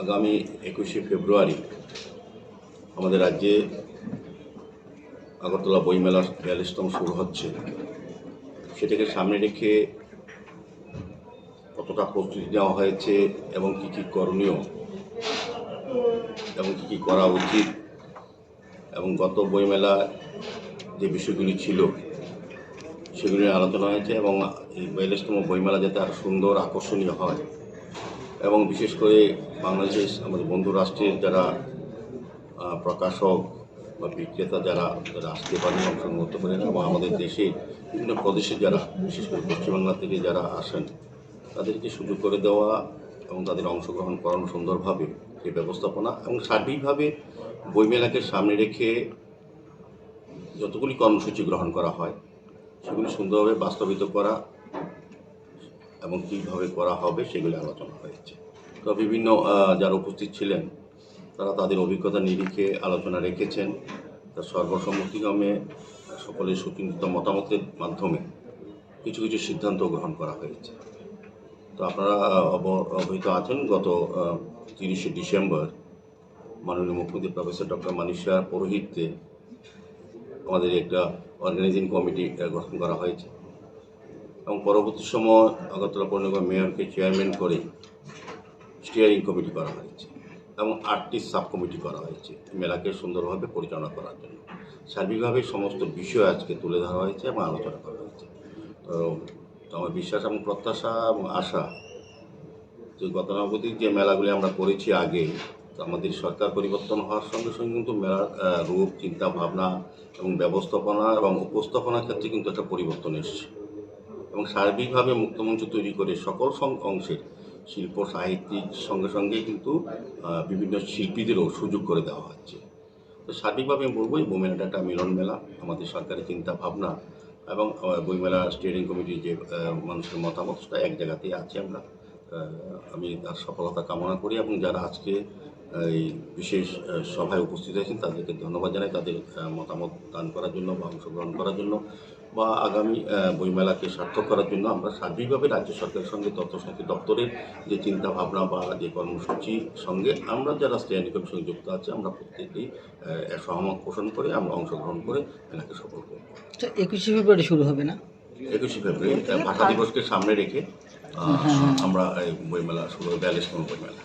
আগামী একুশে ফেব্রুয়ারি আমাদের রাজ্যে আগরতলা বইমেলা বিয়াল্লিশতম শুরু হচ্ছে। সেটাকে সামনে রেখে কতটা প্রস্তুতি নেওয়া হয়েছে এবং কী কী করণীয় এবং কী কী করা উচিত এবং গত বইমেলা যে বিষয়গুলি ছিল সেগুলি আলোচনা হয়েছে এবং এই বিয়াল্লিশতম বইমেলা যাতে আরও সুন্দর, আকর্ষণীয় হয়। এবং বিশেষ করে বাংলাদেশের আমাদের বন্ধু রাষ্ট্রের যারা প্রকাশক বা বিক্রেতা যারা আসতে পারেন অংশগ্রহণ করতে পারেন এবং আমাদের দেশে বিভিন্ন প্রদেশে যারা, বিশেষ করে পশ্চিমবাংলা থেকে যারা আসেন, তাদেরকে সুযোগ করে দেওয়া এবং তাদের অংশগ্রহণ করানো সুন্দরভাবে সেই ব্যবস্থাপনা এবং সার্বিকভাবে বইমেলাকে সামনে রেখে যতগুলি কর্মসূচি গ্রহণ করা হয়, সেগুলি সুন্দরভাবে বাস্তবিত করা এবং কীভাবে করা হবে সেগুলি আলোচনা হয়েছে। তো বিভিন্ন যারা উপস্থিত ছিলেন, তারা তাদের অভিজ্ঞতা নিরিখে আলোচনা রেখেছেন। তা সর্বসম্মতিক্রমে সকলের সুচিন্তিত মতামতের মাধ্যমে কিছু কিছু সিদ্ধান্ত গ্রহণ করা হয়েছে। তো আপনারা অব- অবহিত আছেন গত তিরিশে ডিসেম্বর মাননীয় মুখ্যমন্ত্রী প্রফেসর ডক্টর মানিশা পৌরোহিত্যে আমাদের একটা অর্গানাইজিং কমিটি গঠন করা হয়েছে। এবং পরবর্তী সময় আগরতলা পৌর নিগম মেয়রকে চেয়ারম্যান করে স্টিয়ারিং কমিটি করা হয়েছে এবং আটটি সাব কমিটি করা হয়েছে মেলাকে সুন্দরভাবে পরিচালনা করার জন্য। সার্বিকভাবে সমস্ত বিষয় আজকে তুলে ধরা হয়েছে এবং আলোচনা করা হয়েছে। তো আমার বিশ্বাস এবং প্রত্যাশা এবং আশা যে গতানুগতিক যে মেলাগুলি আমরা করেছি আগে, আমাদের সরকার পরিবর্তন হওয়ার সঙ্গে সঙ্গে কিন্তু মেলার রূপ, চিন্তা ভাবনা এবং ব্যবস্থাপনা এবং উপস্থাপনার ক্ষেত্রে কিন্তু একটা পরিবর্তন এসেছে। এবং সার্বিকভাবে মুক্তমঞ্চ তৈরি করে সকল অংশের শিল্প, সাহিত্যিক সঙ্গে সঙ্গে কিন্তু বিভিন্ন শিল্পীদেরও সুযোগ করে দেওয়া হচ্ছে। তো সার্বিকভাবে আমি বলব, এই বইমেলাটা একটা মিলন মেলা। আমাদের সরকারের চিন্তা ভাবনা এবং বইমেলা স্টিয়ারিং কমিটির যে মানুষের মতামত সেটা এক জায়গাতেই আছে আমরা। আমি তার সফলতা কামনা করি এবং যারা আজকে এই বিশেষ সভায় উপস্থিত হয়েছেন তাদেরকে ধন্যবাদ জানাই তাদের মতামত দান করার জন্য বা অংশগ্রহণ করার জন্য বা আগামী বইমেলাকে সার্থক করার জন্য আমরা সার্বিকভাবে রাজ্য সরকারের সঙ্গে তথ্য সংস্কৃতি দপ্তরের যে চিন্তা ভাবনা বা যে কর্মসূচির সঙ্গে আমরা যারা স্ট্যান্ডিং কমিটির সঙ্গে যুক্ত আছে আমরা প্রত্যেকেই সহমত পোষণ করে আমরা অংশগ্রহণ করে মেলাকে সফল করব। একুশে ফেব্রুয়ারি শুরু হবে না? একুশে ফেব্রুয়ারি ভাষা দিবসকে সামনে রেখে আমরা বইমেলা শুরু বিয়াল্লিশতম বইমেলা।